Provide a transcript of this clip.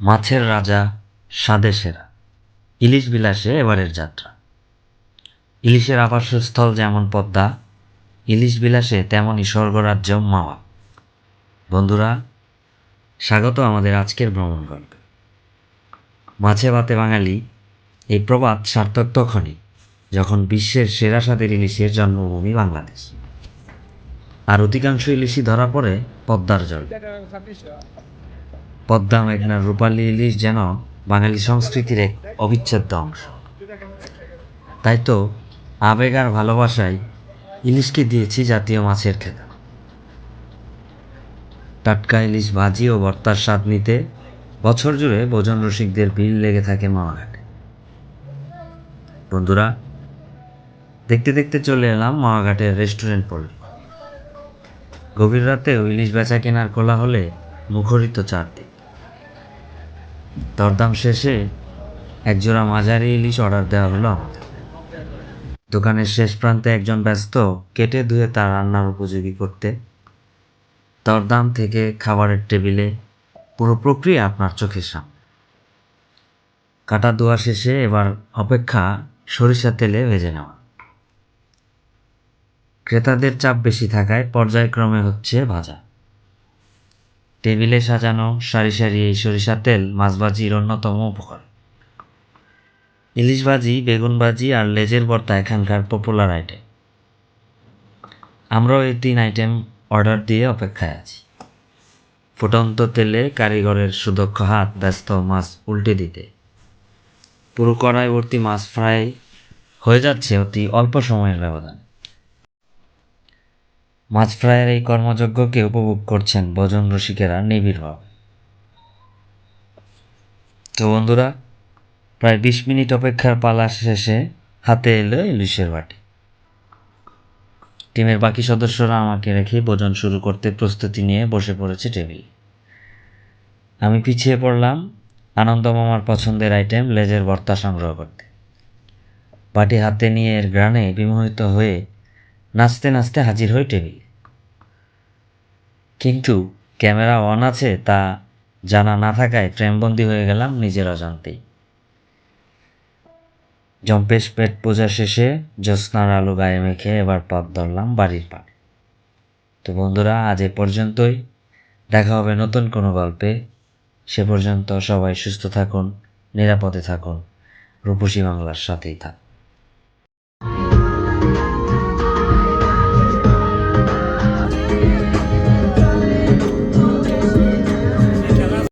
মাছের রাজা, স্বাদে সেরা। ইলিশ বিলাসে এবারের যাত্রা। ইলিশের আবাসস্থল যেমন পদ্মা, ইলিশ বিলাসে তেমনই স্বর্গরাজ্য মাওয়া। বন্ধুরা, স্বাগত আমাদের আজকের ভ্রমণ গল্পে মাছে ভাতে বাঙালি, এই প্রবাদ সার্থক তখনই যখন বিশ্বের সেরা স্বাদের ইলিশের জন্মভূমি বাংলাদেশ। আর অধিকাংশ ইলিশই ধরা পড়ে পদ্মার জল। পদ্মা মেঘনার রূপালী ইলিশ যেন বাঙালি সংস্কৃতির এক অবিচ্ছেদ্য অংশ। তাই তো আবেগ আর ভালোবাসায় ইলিশকে দিয়েছি জাতীয় মাছের খেতা। টাটকা ইলিশ ভাজি ও ভর্তার স্বাদ নিতে বছর জুড়ে ভোজন রসিকদের ভিড় লেগে থাকে মামাঘাটে বন্ধুরা, দেখতে দেখতে চলে এলাম মামাঘাটের রেস্টুরেন্ট পল্লী গভীর রাতেও ইলিশ বেচা কেনার কোলা হলে মুখরিত চারদিক। দরদাম শেষে একজোড়া মাঝারি ইলিশ অর্ডার দেওয়া হলো। দোকানের শেষ প্রান্তে একজন ব্যস্ত কেটে ধুয়ে তার রান্নার উপযোগী করতে। দরদাম থেকে খাবারের টেবিলে পুরো প্রক্রিয়া আপনার চোখের সামনে। কাটা ধোয়া শেষে এবার অপেক্ষা সরিষা তেলে ভেজে নেওয়া। ক্রেতাদের চাপ বেশি থাকায় পর্যায়ক্রমে হচ্ছে ভাজা। টেবিলে সাজানো সারি সারি এই সরিষা তেল মাছবাজির অন্যতম উপকার ইলিশ ভাজি বেগুন ভাজি আর লেজের ভর্তা এখানকার পপুলার আইটেম আমরাও এই তিন আইটেম অর্ডার দিয়ে অপেক্ষায় আছি। ফুটন্ত তেলে কারিগরের সুদক্ষ হাত ব্যস্ত মাছ উল্টে দিতে। পুরো কড়াই ভর্তি মাছ ফ্রাই হয়ে যাচ্ছে অতি অল্প সময়ের ব্যবধানে। মাছ ফ্রাইয়ের এই কর্মযজ্ঞকে উপভোগ করছেন ভোজন রসিকেরা নিবিড়ভাবে তো বন্ধুরা, প্রায় বিশ মিনিট অপেক্ষার পালা শেষে হাতে এলো ইলিশের বাটি। টিমের বাকি সদস্যরা আমাকে রেখে ভোজন শুরু করতে প্রস্তুতি নিয়ে বসে পড়েছে টেবিল। আমি পিছিয়ে পড়লাম আনন্দ মামার পছন্দের আইটেম লেজের ভর্তা সংগ্রহ করতে। বাটি হাতে নিয়ে এর গ্রানে বিমোহিত হয়ে নাচতে নাচতে হাজির হই টেবিলে। কিন্তু ক্যামেরা অন আছে তা জানা না থাকায় ফ্রেমবন্দি হয়ে গেলাম নিজের অজান্তেই। জম্পেশ পেট পূজা শেষে জ্যোৎস্নার আলো গায়ে মেখে এবার পথ ধরলাম বাড়ির পাড়ে। তো বন্ধুরা, আজ এ পর্যন্তই। দেখা হবে নতুন কোনো গল্পে। সে পর্যন্ত সবাই সুস্থ থাকুন, নিরাপদে থাকুন। রূপসী বাংলার সাথেই থাকুন।